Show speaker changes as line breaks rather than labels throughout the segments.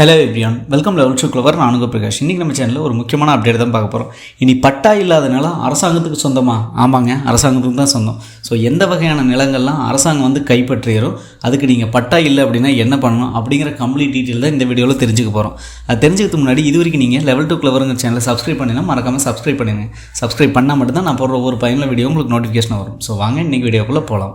Hello everyone welcome level to clever நான் உங்கள் பிரகாஷ். இன்றைக்கி நம்ம சேனலில் ஒரு முக்கியமான அப்டேட் தான் பார்க்க போகிறோம் இனி பட்டா இல்லாத நிலம் அரசாங்கத்துக்கு சொந்தமா? ஆமாங்க அரசாங்கத்துக்கு தான் சொந்தம். ஸோ எந்த வகையான நிலங்கள்லாம் அரசாங்கம் வந்து கைப்பற்றுகிறோ அதுக்கு நீங்கள் பட்டா இல்லை அப்படின்னா என்ன பண்ணணும் அப்படிங்கிற கம்ப்ளீட் டீட்டெயில் தான் இந்த வீடியோவில் தெரிஞ்சுக்க போகிறோம் அது தெரிஞ்சுக்கிறது முன்னாடி இது வரைக்கும் நீங்கள் லெவல் டூ கிளவருங்க சேனலை சப்ஸ்கிரைப் பண்ணினா மறக்காமல் சப்ஸ்கிரைப் பண்ணுங்க. சப்ஸ்கிரைப் பண்ணால் மட்டும்தான் நான் போடுற ஒவ்வொரு பயனுள்ள வீடியோ உங்களுக்கு நோட்டிஃபிகேஷன் வரும். ஸோ வாங்க இன்றைக்கி வீடியோக்குள்ளே போகலாம்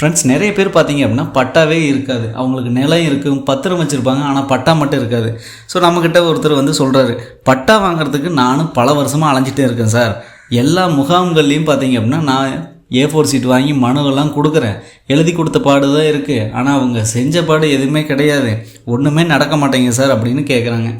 ஃப்ரெண்ட்ஸ் நிறைய பேர் பார்த்தீங்க அப்படின்னா பட்டாவே இருக்காது. அவங்களுக்கு நிலம் இருக்கும் பத்திரம் வச்சுருப்பாங்க ஆனால் பட்டா மட்டும் இருக்காது. ஸோ நம்மக்கிட்ட ஒருத்தர் வந்து சொல்கிறாரு பட்டா வாங்குறதுக்கு நானும் பல வருஷமாக அலைஞ்சிட்டே இருக்கேன் சார். எல்லா முகாம்கள்லேயும் பார்த்தீங்க அப்படின்னா நான் ஏ ஃபோர் சீட் வாங்கி மனுவெல்லாம் கொடுக்குறேன். எழுதி கொடுத்த பாடு தான் இருக்குது ஆனால் அவங்க செஞ்ச பாடு எதுவுமே கிடையாது. ஒன்றுமே நடக்க மாட்டேங்க சார் அப்படின்னு கேட்குறாங்க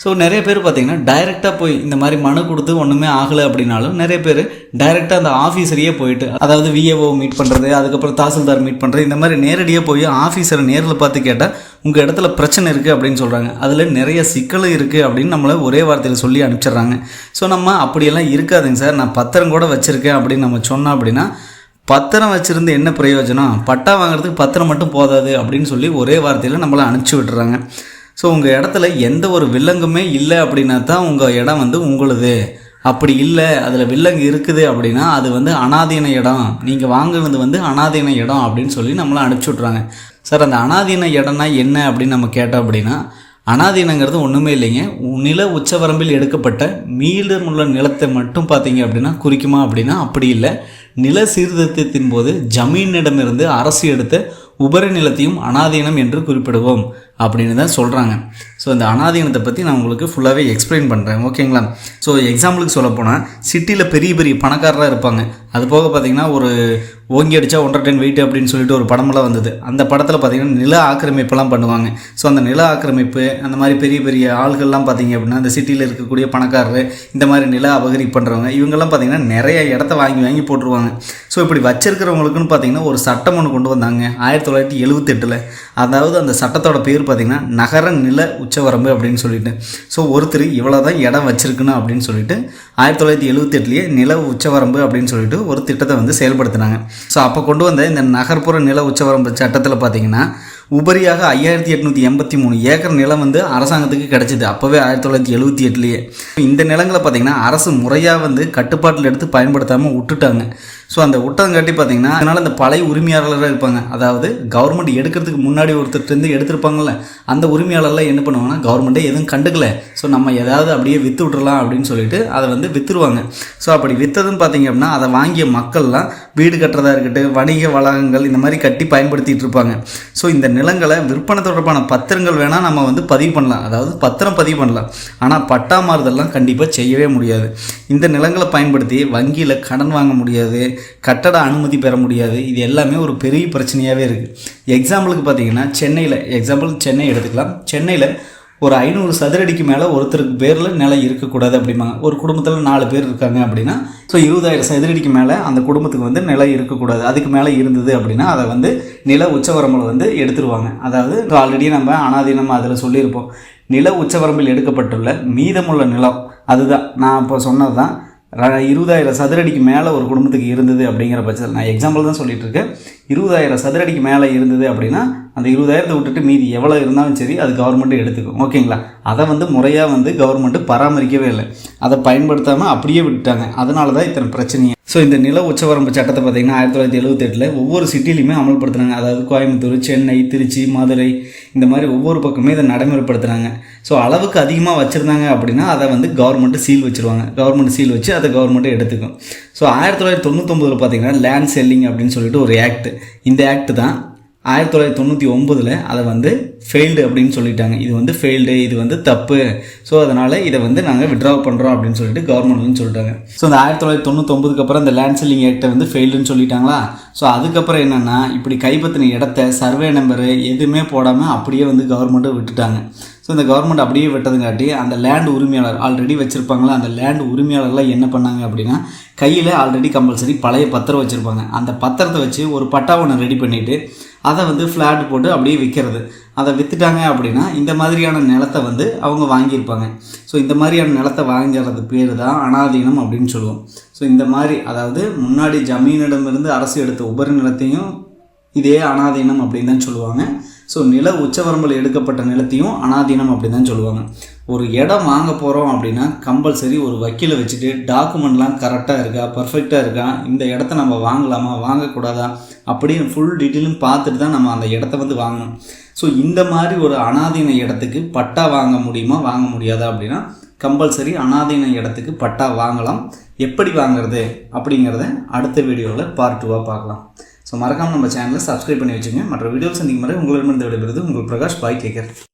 ஸோ நிறைய பேர் பார்த்தீங்கன்னா டைரெக்டாக போய் இந்த மாதிரி மனு கொடுத்து ஒன்றுமே ஆகலை அப்படின்னாலும் நிறைய பேர் டைரெக்டாக அந்த ஆஃபீஸரையே போயிட்டு அதாவது விஏஓ மீட் பண்ணுறது அதுக்கப்புறம் தாசில்தார் மீட் பண்ணுறது இந்த மாதிரி நேரடியாக போய் ஆஃபீஸரை நேரில் பார்த்து கேட்டால் உங்கள் இடத்துல பிரச்சனை இருக்குது அப்படின்னு சொல்கிறாங்க அதில் நிறைய சிக்கலும் இருக்குது அப்படின்னு நம்மளை ஒரே வார்த்தையில் சொல்லி அனுப்பிச்சிடுறாங்க. ஸோ நம்ம அப்படியெல்லாம் இருக்காதுங்க சார். நான் பத்திரம் கூட வச்சுருக்கேன் அப்படின்னு நம்ம சொன்னோம் அப்படின்னா பத்திரம் வச்சுருந்து என்ன பிரயோஜனம்? பட்டா வாங்குறதுக்கு பத்திரம் மட்டும் போதாது அப்படின்னு சொல்லி ஒரே வார்த்தையில் நம்மளை அனுப்பிச்சி விட்டுறாங்க. ஸோ உங்கள் இடத்துல எந்த ஒரு வில்லங்குமே இல்லை அப்படின்னா தான் உங்கள் இடம் வந்து உங்களுது. அப்படி இல்லை அதில் வில்லங்கு இருக்குது அப்படின்னா அது வந்து அனாதீன இடம். நீங்கள் வாங்கினது வந்து அனாதீன இடம் அப்படின்னு சொல்லி நம்மளை அனுப்பிச்சி விட்றாங்க சார் அந்த அனாதீன இடம்னா என்ன அப்படின்னு நம்ம கேட்டோம் அப்படின்னா அனாதீனங்கிறது ஒன்றுமே இல்லைங்க. நில உச்சவரம்பில் எடுக்கப்பட்ட மீதமுள்ள நிலத்தை மட்டும் பார்த்தீங்க அப்படின்னா குறிக்குமா அப்படின்னா அப்படி இல்லை. நில சீர்திருத்தத்தின் போது ஜமீனிடமிருந்து அரசு எடுத்த உபரி நிலத்தையும் அனாதீனம் என்று குறிப்பிடுவோம். அப்படின்னு தான் சொல்கிறாங்க ஸோ இந்த அனாதீனத்தை பற்றி நான் உங்களுக்கு ஃபுல்லாகவே எக்ஸ்பிளைன் பண்ணுறேன் ஓகேங்களா ஸோ எக்ஸாம்பிளுக்கு சொல்ல போனால் சிட்டியில் பெரிய பெரிய பணக்காரராக இருப்பாங்க. அது போக பார்த்தீங்கன்னா ஒரு ஓங்கி அடித்தா ஒன்றரை டன் வெயிட் அப்படின்னு சொல்லிட்டு ஒரு படமெல்லாம் வந்தது. அந்த படத்தில் பார்த்தீங்கன்னா நில ஆக்கிரமிப்பெல்லாம் பண்ணுவாங்க. ஸோ அந்த நில ஆக்கிரமிப்பு அந்த மாதிரி பெரிய பெரிய ஆள்கள்லாம் பார்த்தீங்க அப்படின்னா அந்த சிட்டியில் இருக்கக்கூடிய பணக்காரர் இந்த மாதிரி நில அபகரிப்பு பண்ணுறவங்க இவங்கெல்லாம் பார்த்தீங்கன்னா நிறைய இடத்த வாங்கி வாங்கி போட்டுருவாங்க. ஸோ இப்படி வச்சிருக்கிறவங்களுக்குன்னு பார்த்தீங்கன்னா ஒரு சட்டம் ஒன்று கொண்டு வந்தாங்க. ஆயிரத்தி தொள்ளாயிரத்தி எழுபத்தெட்டில் அதாவது அந்த சட்டத்தோட பேர் பார்த்திங்கன்னா நகர நில உச்சவரம்பு அப்படின்னு சொல்லிட்டு. ஸோ ஒருத்தர் இவ்வளோ தான் இடம் வச்சிருக்கணும் அப்படின்னு சொல்லிட்டு ஆயிரத்தி தொள்ளாயிரத்தி எழுபத்தெட்டுலேயே நில உச்சவரம்பு அப்படின்னு சொல்லிட்டு ஒரு திட்டத்தை வந்து செயல்படுத்தினாங்க. ஸோ அப்போ கொண்டு வந்த இந்த நகர்ப்புற நில உச்சவரம்பு சட்டத்தில் பார்த்தீங்கன்னா உபரியாக ஐயாயிரத்தி எட்நூற்றி எண்பத்தி மூணு ஏக்கர் நிலம் வந்து அரசாங்கத்துக்கு கிடைச்சிது. அப்போவே ஆயிரத்தி தொள்ளாயிரத்தி எழுபத்தி எட்டுலேயே. இந்த நிலங்களை பார்த்தீங்கன்னா அரசு முறையாக வந்து கட்டுப்பாட்டில் எடுத்து பயன்படுத்தாமல் விட்டுட்டாங்க. ஸோ அந்த விட்டதங்காட்டி பார்த்தீங்கன்னா அதனால் அந்த பழைய உரிமையாளராக இருப்பாங்க. அதாவது கவர்மெண்ட் எடுக்கிறதுக்கு முன்னாடி ஒருத்தர்லேருந்து எடுத்திருப்பாங்கள்ல அந்த உரிமையாளர்லாம் என்ன பண்ணுவாங்கன்னா கவர்மெண்ட்டே எதுவும் கண்டுக்கல. ஸோ நம்ம ஏதாவது அப்படியே விற்று விட்றலாம் அப்படின்னு சொல்லிட்டு அதை வந்து விற்றுருவாங்க ஸோ அப்படி விற்றதுன்னு பார்த்தீங்க அப்படின்னா அதை வாங்கிய மக்கள்லாம் வீடு கட்டுறதா இருக்கட்டும் வணிக வளாகங்கள் இந்த மாதிரி கட்டி பயன்படுத்திகிட்டு இருப்பாங்க. ஸோ இந்த நிலங்களை விற்பனை தொடர்பான பத்திரங்கள் வேணால் நம்ம வந்து பதிவு பண்ணலாம். அதாவது பத்திரம் பதிவு பண்ணலாம். ஆனால் பட்டா மாறுதல்லாம் கண்டிப்பாக செய்யவே முடியாது. இந்த நிலங்களை பயன்படுத்தி வங்கியில் கடன் வாங்க முடியாது. கட்டட அனுமதி பெற முடியாது. இது எல்லாமே ஒரு பெரிய பிரச்சனையாகவே இருக்குது எக்ஸாம்பிளுக்கு பார்த்தீங்கன்னா சென்னையில் எக்ஸாம்பிள் சென்னை எடுத்துக்கலாம். சென்னையில் ஒரு ஐநூறு சதுரடிக்கு மேலே ஒருத்தருக்கு பேரில் நிலம் இருக்கக்கூடாது அப்படிம்பாங்க. ஒரு குடும்பத்தில் நாலு பேர் இருக்காங்க அப்படின்னா ஸோ இருபதாயிரம் சதுரடிக்கு மேலே அந்த குடும்பத்துக்கு வந்து நிலம் இருக்கக்கூடாது. அதுக்கு மேலே இருந்தது அப்படின்னா அதை வந்து நில உச்சவரம்பில் வந்து எடுத்துருவாங்க. அதாவது ஆல்ரெடி நம்ம அனாதீனம் அதில் சொல்லியிருப்போம். நில உச்சவரம்பில் எடுக்கப்பட்டுள்ள மீதமுள்ள நிலம் அதுதான். நான் இப்போ சொன்னது தான் இருபதாயிரம் சதுரடிக்கு மேலே ஒரு குடும்பத்துக்கு இருந்தது அப்படிங்கிற பட்சத்தில் நான் எக்ஸாம்பிள் தான் சொல்லிட்டு இருக்கேன் இருபதாயிரம் சதுரடிக்கு மேலே இருந்தது அப்படின்னா அந்த இருபதாயிரத்தை விட்டுட்டு மீதி எவ்வளோ இருந்தாலும் சரி அது கவர்மெண்ட்டு எடுத்துக்கும். ஓகேங்களா அதை வந்து முறையாக வந்து கவர்மெண்ட்டு பராமரிக்கவே இல்லை. அதை பயன்படுத்தாமல் அப்படியே விட்டுட்டாங்க. அதனால தான் இத்தனை பிரச்சனையே. ஸோ இந்த நில உச்சவரம்பு சட்டத்தை பார்த்தீங்கன்னா ஆயிரத்தி தொள்ளாயிரத்தி எழுபத்தெட்டில் ஒவ்வொரு சிட்டிலையுமே அமல்படுத்துனாங்க அதாவது கோயம்புத்தூர் சென்னை திருச்சி மதுரை இந்த மாதிரி ஒவ்வொரு பக்கமே இதை நடைமுறைப்படுத்துனாங்க ஸோ அளவுக்கு அதிகமாக வச்சுருந்தாங்க அப்படின்னா அதை வந்து கவர்மெண்ட்டு சீல் வச்சுருவாங்க. கவர்மெண்ட் சீல் வச்சு அதை கவர்மெண்ட்டு எடுத்துக்கும். ஸோ ஆயிரத்தி தொள்ளாயிரத்தி தொண்ணூத்தொம்பதில் பார்த்தீங்கன்னா லேண்ட் செல்லிங் அப்படின்னு சொல்லிட்டு ஒரு ஆக்ட் இந்த ஆக்ட் தான் ஆயிரத்தி தொள்ளாயிரத்தி தொண்ணூற்றி ஒம்பதில் அதை வந்து ஃபெயில்டு அப்படின்னு சொல்லிட்டாங்க. இது வந்து ஃபெயில்டு இது வந்து தப்பு. ஸோ அதனால் இதை வந்து நாங்கள் விட்ரா பண்ணுறோம் அப்படின்னு சொல்லிட்டு கவர்மெண்ட்னு சொல்லிட்டாங்க. ஸோ அந்த ஆயிரத்தி தொள்ளாயிரத்தி தொண்ணூத்தொம்பதுக்கு அப்புறம் அந்த லேண்ட் செல்லிங் ஆக்டை வந்து ஃபெயில்டுன்னு சொல்லிட்டாங்களா? ஸோ அதுக்கப்புறம் என்னென்னா இப்படி கைப்பற்றின இடத்த சர்வே நம்பரு எதுவுமே போடாமல் அப்படியே வந்து கவர்மெண்ட்டை விட்டுட்டாங்க. ஸோ இந்த கவர்மெண்ட் அப்படியே விட்டதுங்காட்டி அந்த லேண்ட் உரிமையாளர் ஆல்ரெடி வச்சுருப்பாங்களா அந்த லேண்ட் உரிமையாளர்லாம் என்ன பண்ணாங்க அப்படின்னா கையில் ஆல்ரெடி கம்பல்சரி பழைய பத்திரம் வச்சுருப்பாங்க. அந்த பத்திரத்தை வச்சு ஒரு பட்டா ஒன்று ரெடி பண்ணிவிட்டு அதை வந்து ஃப்ளாட் போட்டு அப்படியே விற்கிறது அதை விற்றுட்டாங்க அப்படின்னா இந்த மாதிரியான நிலத்தை வந்து அவங்க வாங்கியிருப்பாங்க. ஸோ இந்த மாதிரியான நிலத்தை வாங்கிறது பேர் தான் அனாதீனம் அப்படின்னு சொல்லுவோம். ஸோ இந்த மாதிரி அதாவது முன்னாடி ஜமீனிடமிருந்து அரசு எடுத்த உபரி நிலத்தையும் இதே அனாதீனம் அப்படின்னு தான் சொல்லுவாங்க. ஸோ நில உச்சவரம்பில் எடுக்கப்பட்ட நிலத்தையும் அனாதீனம் அப்படி தான் சொல்லுவாங்க. ஒரு இடம் வாங்க போகிறோம் அப்படின்னா கம்பல்சரி ஒரு வக்கீலை வச்சுட்டு டாக்குமெண்ட்லாம் கரெக்டாக இருக்கா பர்ஃபெக்டாக இருக்கா இந்த இடத்த நம்ம வாங்கலாமா வாங்கக்கூடாதா அப்படின்னு ஃபுல் டீட்டெயிலும் பார்த்துட்டு தான் நம்ம அந்த இடத்த வந்து வாங்கணும். ஸோ இந்த மாதிரி ஒரு அனாதீன இடத்துக்கு பட்டா வாங்க முடியுமா வாங்க முடியாதா அப்படின்னா கம்பல்சரி அனாதீன இடத்துக்கு பட்டா வாங்கலாம். எப்படி வாங்குறது அப்படிங்கிறத அடுத்த வீடியோவில் பார்ட் டூவாக பார்க்கலாம். ஸோ மறக்காமல் நம்ம சேனலை சப்ஸ்கிரைப் பண்ணி வச்சுங்க. மற்ற வீடியோஸ் சந்திக்கும் முறை உங்களிடமிருந்து விடைபெறுது உங்கள் பிரகாஷ். பாய் கேக்கர்